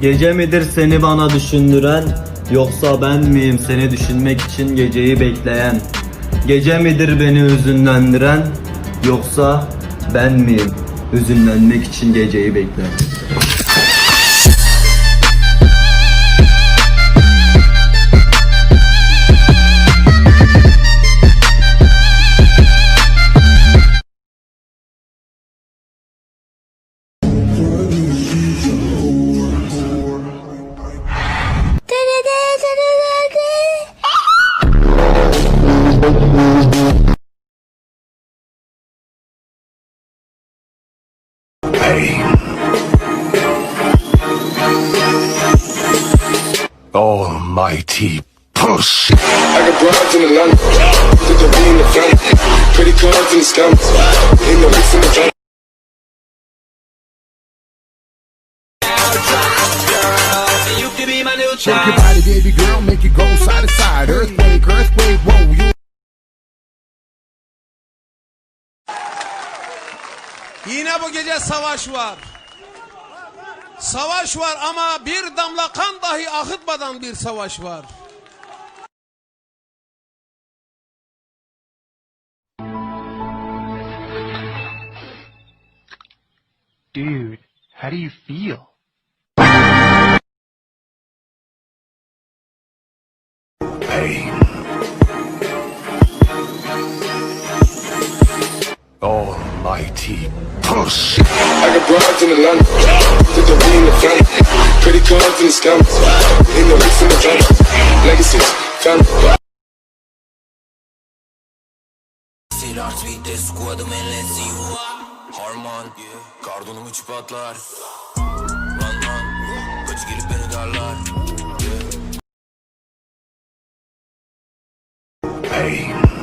Gece midir seni bana düşündüren Yoksa ben miyim seni düşünmek için geceyi bekleyen? Gece midir beni hüzünlendiren Yoksa ben miyim hüzünlenmek için geceyi bekleyen Almighty pussy. I got broads in Atlanta, did the V in the family, credit cards and scams, ain't no mix in the van. Shake your body, baby girl, make it go side to side. Earthquake, earthquake, whoa, you. Yine bu gece savaş var. Savaş var ama bir damla kan dahi akıtmadan bir savaş var. Dude, how do you feel? Almighty pussy. I got broads in Atlanta, did the V in the family, credit cards and scams, ain't no mix in the van. Legacies, family. Silah tweet'te squad'ım enlesi Harman Kardonum üç patlar Run run Kaç gelip beni darlar Pain.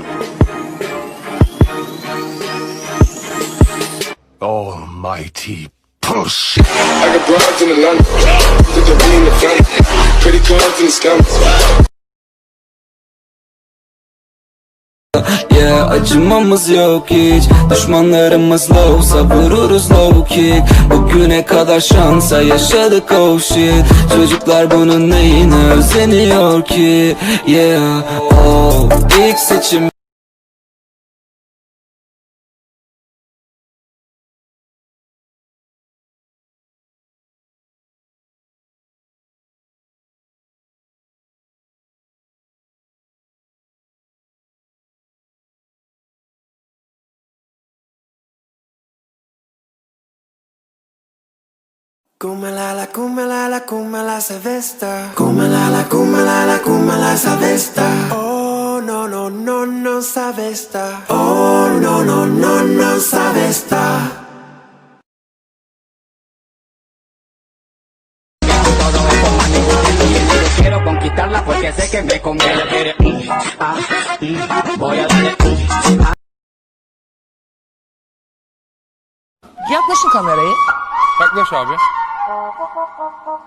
Almighty pussy. I got broads in Atlanta, did the V in the family, credit cards and scams. Yeah acımamız yok hiç Düşmanlarımız lowsa vururuz low kick Bugüne kadar şansa yaşadık oh shit Çocuklar bunun neyine özeniyor ki Yeah oh ilk seçim Come la la, come la la, come la sa vesta. Come la la, come la la, come la sa vesta. Oh no no no no sa vesta. Oh no no no no sa vesta. Quiero conquistarla porque sé que me conviene. Mm, ah, mm, voy a darle. Yaklaşın kamerayı. Yaklaş abi.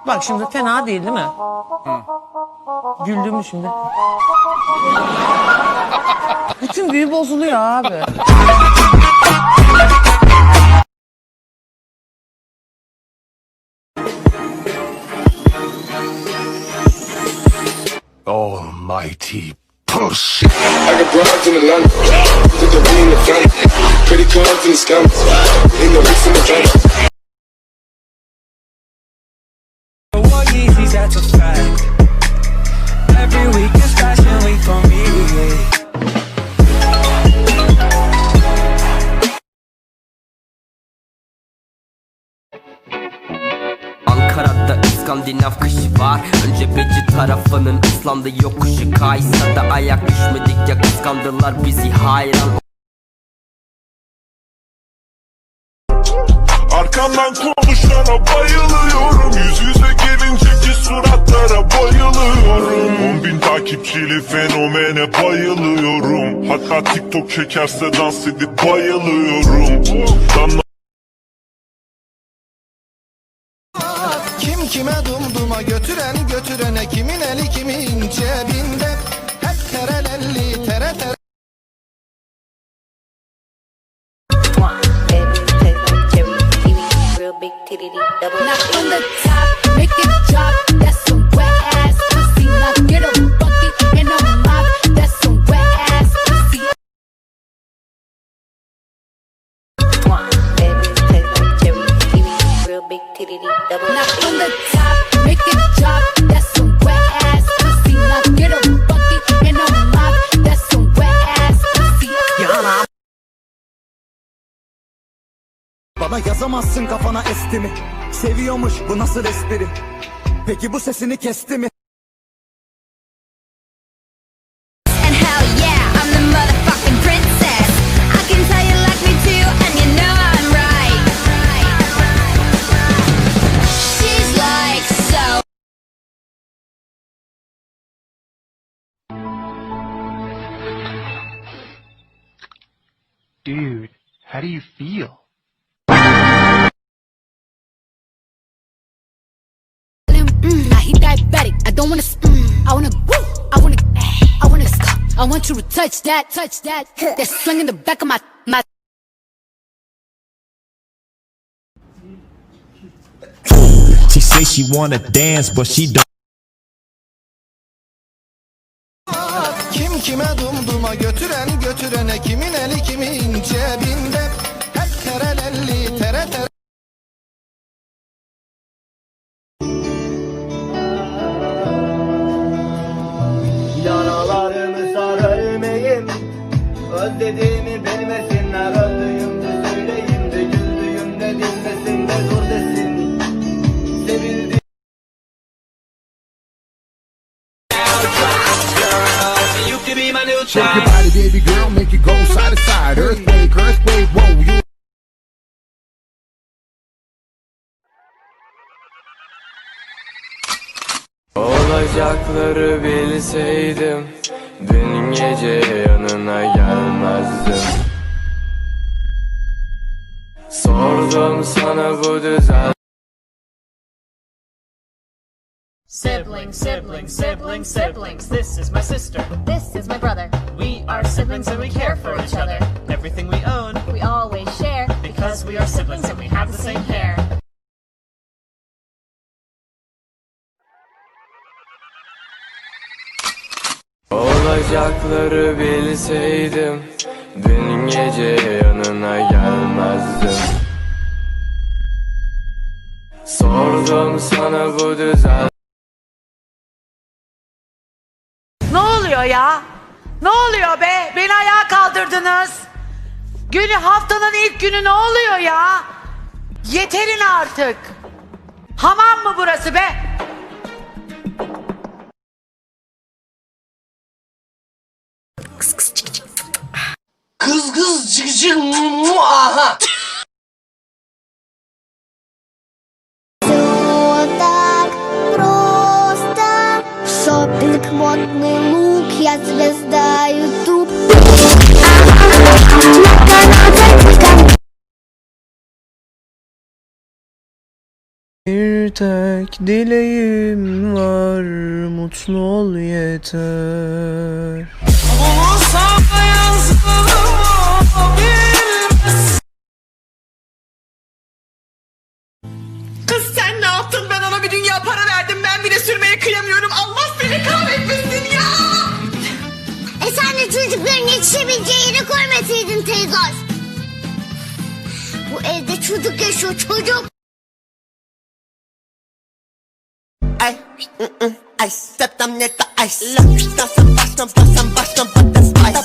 Bak şimdi fena değil değil mi? Güldüm mü şimdi? Bütün büyü bozuluyor abi. Almighty pussy. I got broads in Atlanta, did the V in the family, credit cards and scams, ain't no mix in the van. That's a fact Every week is fashion week for me. Ankara'da İskandinav kışı var. Önce Beci tarafının ıslandı yokuşu Kaysa da ayak düşmedik ya kıskandılar bizi hayran. Arkamdan konuşana bayılıyorum. Yüz yüze suratlara bayılıyorum 10 bin takipçili fenomene bayılıyorum Hatta TikTok çekerse dans edip bayılıyorum Damla Kim kime dumduma götüren götürene kimin eli kimin cebinde Hep terelelli tere tere Real big titty, double. Now from the top, make it drop. That's Now from the top, make it drop. That's some wet ass pussy. Now get a bucket and a mop. That's some wet ass pussy. Bana yazamazsın kafana esti mi? Seviyormuş bu nasıl espri? Peki bu sesini kesti mi? How do you feel? Mm, he diabetic. I don't wanna. Mm, I wanna. Woo, I wanna. I wanna. I want you to touch that. Touch that. That swing in the back of my my. She say she wanna dance but she don't kime dumduma götüren götürene kimin eli kimin cebinde? Hep terelelli tere tere. Yaralarımı sar ölmeyeyim Özlediğimi Olacakları bilseydim Dün gece yanına gelmezdim Sordum sana bu düzen Siblings, siblings, siblings, siblings. This is my sister. This is my brother. We are siblings and we care for each other. Everything we own We always share because we are siblings Olacakları bilseydim Dün gece yanına gelmezdim Sordum sana bu düzen Ne oluyor ya? Ne oluyor be? Beni ayağa kaldırdınız. Günü haftanın ilk günü ne oluyor ya? Yeterin artık. Hamam mı burası be? cık cık mu aha. так просто Шопинг, модный лук, я звезда ютуб Bir tek dileğim var Mutlu ol yeter Kız sen ne yaptın? Ben ona bir dünya para verdim. Ben bile sürmeye kıyamıyorum. Allah seni kahretmesin ya. E sen de çocukların yetişebileceği yere koymasaydın teyze Bu evde çocuk yaşıyor çocuk Ay, ı, ı, ay, stepped on net the ice. Look, baştan baştan baştan baştan but the spice.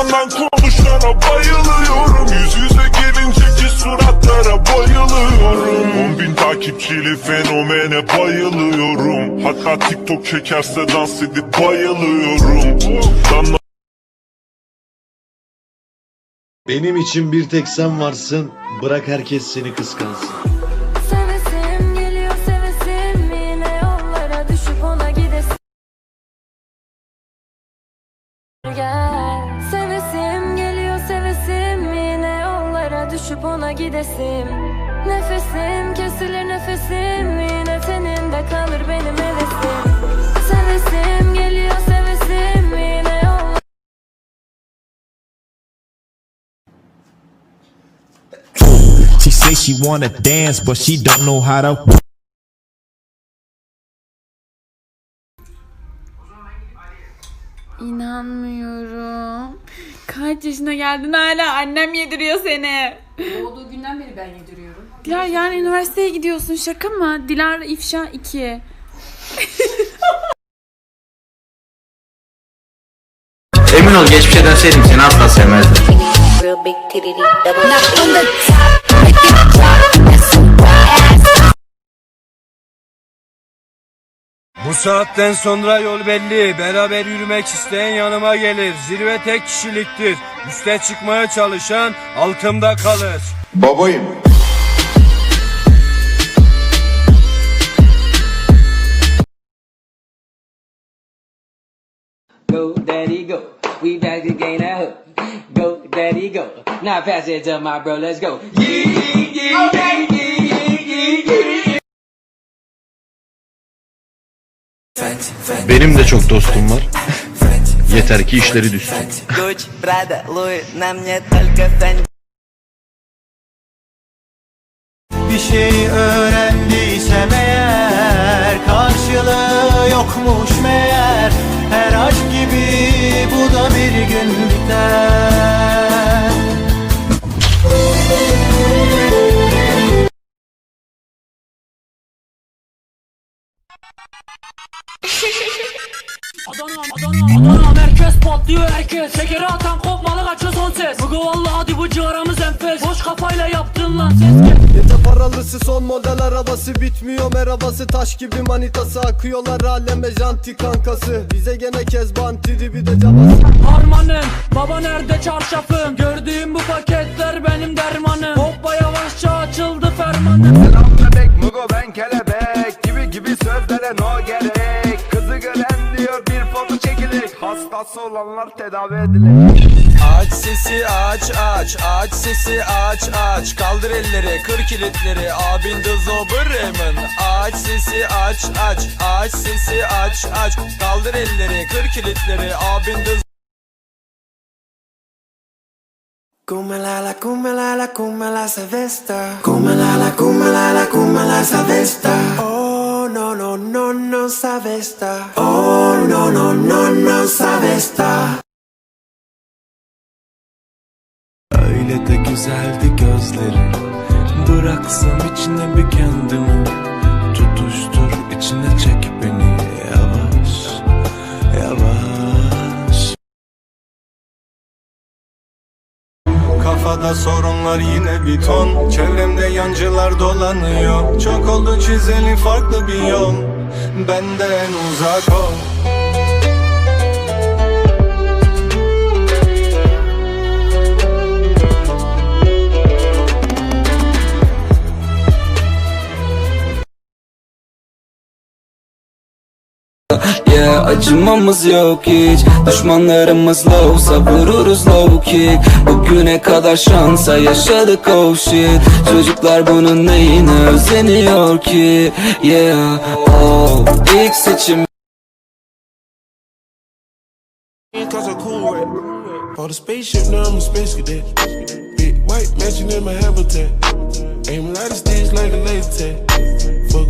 Arkamdan konuşana bayılıyorum Yüz yüze gelinceki suratlara bayılıyorum 10 bin takipçili fenomene bayılıyorum Hatta TikTok çekerse dans edip bayılıyorum Danla Benim için bir tek sen varsın. Bırak herkes seni kıskansın. Düşüp ona gidesim Nefesim kesilir nefesim yine teninde kalır benim hevesim Sevesim geliyor sevesim yine yollara say she wanna dance, but she don't know how to. İnanmıyorum. Kaç yaşına geldin hala annem yediriyor seni. Doğduğu günden beri ben yediriyorum. Dilara yani üniversiteye gidiyorsun şaka mı? Dilara ifşa 2. Emin ol geçmişe dönseydim seni asla sevmezdim. Real big titty, double Bu saatten sonra yol belli. Beraber yürümek isteyen yanıma gelir. Zirve tek kişiliktir. Üste çıkmaya çalışan altımda kalır. Babayım. Go, daddy, go. We back to gain that hook. Go, daddy, go. Now pass it to my bro, let's go. Yee, yee, yee, yee, yee, yee, yee. Benim de çok dostum var. Yeter ki işleri düşsün. Bir şey öğrendiysem eğer Karşılığı yokmuş meğer Her aşk gibi bu da bir gün biter Adana, Adana, Adana. Merkez patlıyor herkes. Şekeri atan kopmalı kaçıyor son ses. Bugü valla hadi bu ciğaramız enfes. Boş kafayla yaptın lan ses. Gece paralısı son model arabası Bitmiyor. Merhabası taş gibi manitası. Akıyorlar aleme janti kankası. Bize gene kezban tribi de cabası. Harmanım, baba nerede çarşafım? Gördüğüm bu paketler benim dermanım. Hoppa yavaşça açıldı fermanım. Bebek mugo ben kelebek. Gibi gibi sözlere no gerek Hastası olanlar tedavi edilir Aç sesi aç aç aç sesi aç aç Kaldır elleri kır kilitleri abin de zoberemin Aç sesi aç aç aç sesi aç aç Kaldır elleri kır kilitleri abin de Come la la, come la la, come la savesta. Come la la, come la la, come la savesta. Oh no no no no savesta. Oh no no no no savesta. Güzeldi gözlerin. Bıraksam içine bir kendimi. Tutuştur içine çek beni. Yavaş Yavaş. Kafada sorunlar yine bir ton. Çevremde yancılar dolanıyor. Çok oldu çizeli farklı bir yol. Benden uzak ol acımamız yok hiç Düşmanlarımızla olsa vururuz low kick Bugüne kadar şansa yaşadık oh shit Çocuklar bunun neyine özeniyor ki Yeah oh ilk seçim For the spaceship, now I'm a space cadet. Big white mansion in my habitat. Out the stage like a laser tag. Fuck